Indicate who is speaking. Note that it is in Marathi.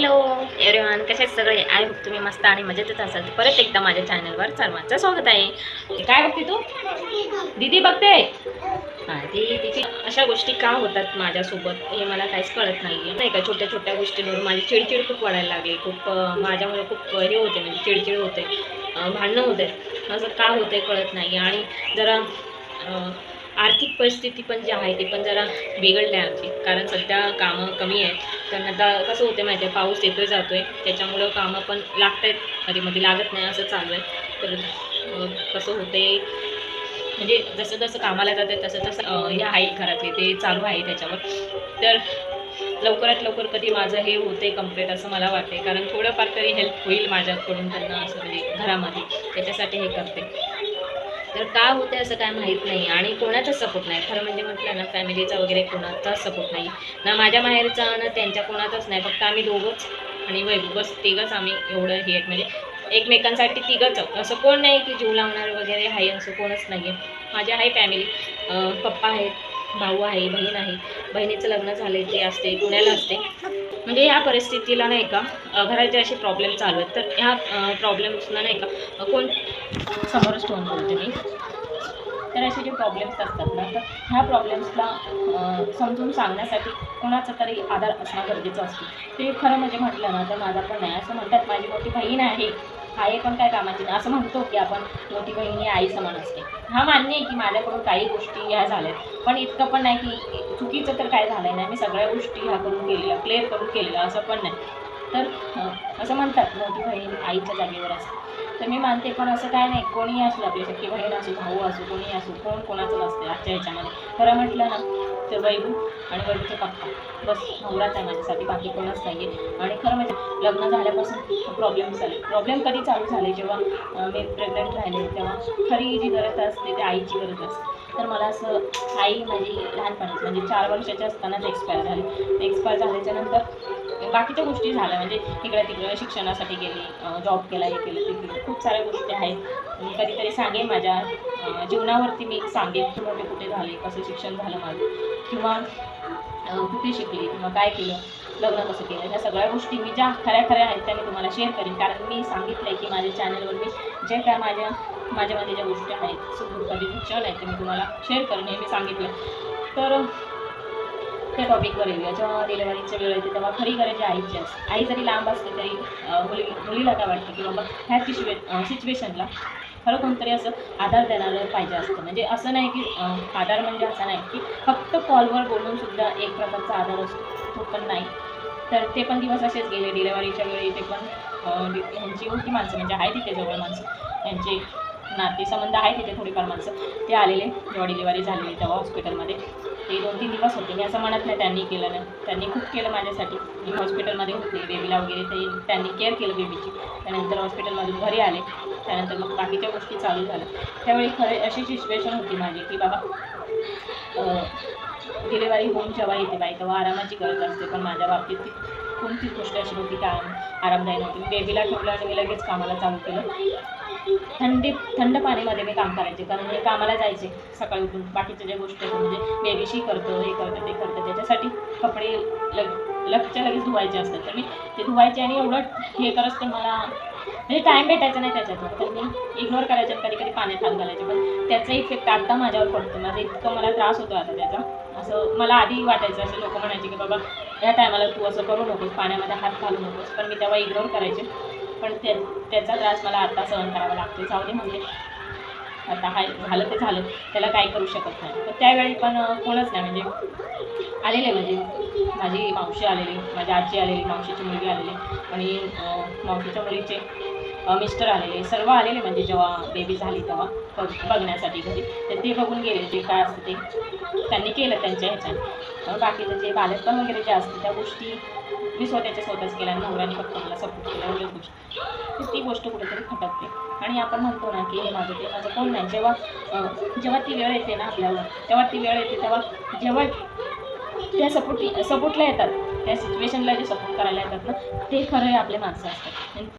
Speaker 1: हॅलो एवरीवन कसे सगळे? आय होप तुम्ही मस्त आणि मजेतच असाल. तर परत एकदा माझ्या चॅनलवर सर्वांचं स्वागत आहे. काय बघते तू? दीदी बघते? हा ती अशा गोष्टी का होतात माझ्यासोबत? हे मला काहीच कळत नाही आहे नाही का छोट्या छोट्या गोष्टींवर माझी चिडचिड खूप वाढायला लागली. खूप माझ्यामुळे खूप हे होते म्हणजे चिडचिड होते भांडणं होते. असं का होते कळत नाही आणि जरा आर्थिक परिस्थिती पण जी आहे ती पण जरा बिघडली आहे आमची. कारण सध्या कामं कमी आहेत. कारण आता कसं होतं माहिती आहे पाऊस येतोय आहे त्याच्यामुळं कामं पण लागत आहेत कधीमध्ये मध्ये लागत नाही असं चालू आहे. तर कसं होते म्हणजे जसं जसं कामाला जाते तसं तसं हे आहे घरातले. ते चालू आहे त्याच्यावर. तर लवकरात लवकर कधी माझं हे होते कंप्लीट असं मला वाटते कारण थोडंफार तरी हेल्प होईल माझ्याकडून त्यांना असं म्हणजे घरामध्ये. त्याच्यासाठी हे करते. तर का होते असं काय माहीत नाही आणि कोणाचाच सपोर्ट नाही? खरं म्हणजे म्हटलं ना फॅमिलीचा वगैरे कोणाचाच सपोर्ट नाही. ना माझ्या माहेरचा ना त्यांच्या कोणाचाच नाही. फक्त आम्ही दोघंच आणि वैभव बस तिघंच आम्ही एवढं हे म्हणजे एकमेकांसाठी तिघंच आहोत. असं कोण नाही की जीव लावणार वगैरे आहे असं कोणच नाही आहे माझ्या आहे फॅमिली पप्पा आहेत भाऊ आहे बहीण आहे. बहिणीचं लग्न झाले ते असते पुण्याला असते. म्हणजे ह्या परिस्थितीला नाही का घराचे असे प्रॉब्लेम चालू आहेत. तर ह्या प्रॉब्लेम्सला नाही का कोण समोरच फोन बोलते मी. तर असे जे प्रॉब्लेम्स असतात ना तर ह्या प्रॉब्लेम्सला समजून सांगण्यासाठी कोणाचा तरी आधार असणं गरजेचं असतं. ते खरं म्हणजे म्हटलं ना तर माझा पण नाही. असं म्हणतात माझी मोठी बहीण आहे. आई पण काय कामाची नाही. असं म्हणतो की आपण मोठी बहीण ही आई समान असते हा मान्य आहे की माझ्याकडून काही गोष्टी ह्या झाल्यात. पण इतकं पण नाही की चुकीचं तर काय झालं नाही. मी सगळ्या गोष्टी ह्या करून केलेल्या क्लिअर करून केलेल्या असं पण नाही. तर असं म्हणतात मोठी बहीण आईच्या जागेवर असते. तर मी मानते पण असं काय नाही कोणीही असलं आपली सख्खी बहीण असो भाऊ असो कोणी असो कोण कोणाचं नसते आजच्या ह्याच्यामध्ये खरं म्हटलं ना तर वैभू आणि वैभूचे पप्पा बस नवराच आहे माझ्यासाठी बाकी कोणच नाही आहे आणि खरं म्हणजे लग्न झाल्यापासून प्रॉब्लेम झाले प्रॉब्लेम कधी चालू झाले? जेव्हा मी प्रेग्नंट राहिले तेव्हा खरी जी गरज असते ती आईची गरज असते. तर मला असं आई माझी लहानपणीच म्हणजे चार वर्षाची असतानाच एक्सपायर झाली. एक्सपायर झाल्याच्यानंतर बाकीच्या गोष्टी झाल्या. म्हणजे इकडे तिकडे शिक्षणासाठी गेली जॉब केला हे केलं ते केलं. खूप साऱ्या गोष्टी आहेत. मी कधीतरी सांगेन माझ्या जीवनावरती मी सांगेन की मोठे कुठे झाले कसं शिक्षण झालं माझं. किंवा कुठे शिकले किंवा काय केलं लग्न कसं केलं. ह्या सगळ्या गोष्टी मी ज्या खऱ्या खऱ्या आहेत त्या मी तुम्हाला शेअर करेन. कारण मी सांगितलं आहे की माझ्या चॅनलवर मी जे काय माझ्या माझ्यामध्ये ज्या गोष्टी आहेत सुखदुःखाचे क्षण आहेत ते मी तुम्हाला शेअर करेन हे मी सांगितलं. तर त्या टॉपिकवर येऊया. जेव्हा डिलेवरीच्या वेळ येते तेव्हा खरी गरज आईची असते आई जरी लांब असते तरी मुली मुलीला काय वाटतं की बाबा ह्या सिच्युए सिच्युएशनला खरं कोणतरी असं आधार देणारं पाहिजे असतं. म्हणजे असं नाही की आधार म्हणजे असं नाही की फक्त कॉलवर बोलून सुद्धा एक प्रकारचा आधार असतो. तो पण नाही. तर ते पण दिवस असेच गेले डिलेवरीच्या वेळी ते पण अं, ह्यांची होती माणसं म्हणजे आहे तिथे जवळ माणसं यांचे नातेसंबंध आहे तिथे थोडीफार माणसं. ते आलेले जेव्हा डिलिव्हरी झालेली तेव्हा हॉस्पिटलमध्ये ते दोन तीन दिवस होते. मी असं म्हणत नाही त्यांनी केलं नाही. त्यांनी खूप केलं माझ्यासाठी. मी हॉस्पिटलमध्ये होते. बेबीला वगैरे ते त्यांनी केअर केलं बेबीची त्यानंतर हॉस्पिटलमधून घरी आले. त्यानंतर मग बाकीच्या गोष्टी चालू झाल्या. त्यावेळी खरे अशी सिच्युएशन होती माझी की बाबा डिलेवरी होऊन जेव्हा येते बाई तेव्हा आरामाची गरज असते. पण माझ्या बाबतीत ती कोणतीच गोष्ट अशी नव्हती की आरामदायी नव्हती. बेबीला ठेवलं आणि मी लगेच कामाला चालू केलं. थंडी थंड पाणीमध्ये मी काम करायचे. कारण मी कामाला जायचे सकाळी उठून बाकीच्या ज्या गोष्टी म्हणजे बेबीशी करतो हे करतं ते करतं त्याच्यासाठी कपडे लग लगच्या लगेच धुवायचे असतात. तर मी ते धुवायचे आणि एवढं हे करत ते मला म्हणजे टाईम भेटायचा नाही त्याच्यातून तर मी इग्नोर करायचे कधी कधी पाण्यात हात घालायचे. पण त्याचा इफेक्ट आत्ता माझ्यावर पडतो. माझं इतकं मला त्रास होतो आता त्याचा. असं मला आधी वाटायचं असं लोक म्हणायचे की बाबा या टायमाला तू असं करू नकोस पाण्यामध्ये हात घालू नकोस. पण मी तेव्हा इग्नोर करायचे. पण त्या त्याचा त्रास मला आता सहन करावा लागतो जाऊ दे म्हणजे आता हाय झालं ते झालं. त्याला काय करू शकत नाही. तर त्यावेळी पण कोणच नाही. म्हणजे आलेले म्हणजे माझी. मावशी आलेली माझी आजी आलेली मावशीची मुलगी आलेली. आणि मावशीच्या मुलीचे मिस्टर आलेले सर्व आलेले म्हणजे जेव्हा बेबी झाली तेव्हा बघ बघण्यासाठी घरी. तर ते बघून गेले जे काय असतं ते. त्यांनी केलं त्यांच्या ह्याच्याने. बाकीचं जे बालकपण वगैरे जे असतं त्या गोष्टी मी स्वतःच्या स्वतःच केल्या आणि नवऱ्याने फक्त मला सपोर्ट केला एवढ्याच गोष्टी. तर ती गोष्ट कुठेतरी खटकते. आणि आपण म्हणतो ना की हे माझं ते माझं कोण नाही. जेव्हा जेव्हा ती वेळ येते ना आपल्यावर तेव्हा ती वेळ येते तेव्हा जेव्हा त्या सपोर्ट सपोर्टला येतात त्या सिच्युएशनला जे सपोर्ट करायला येतात ना ते खरं आपले माणसं असतात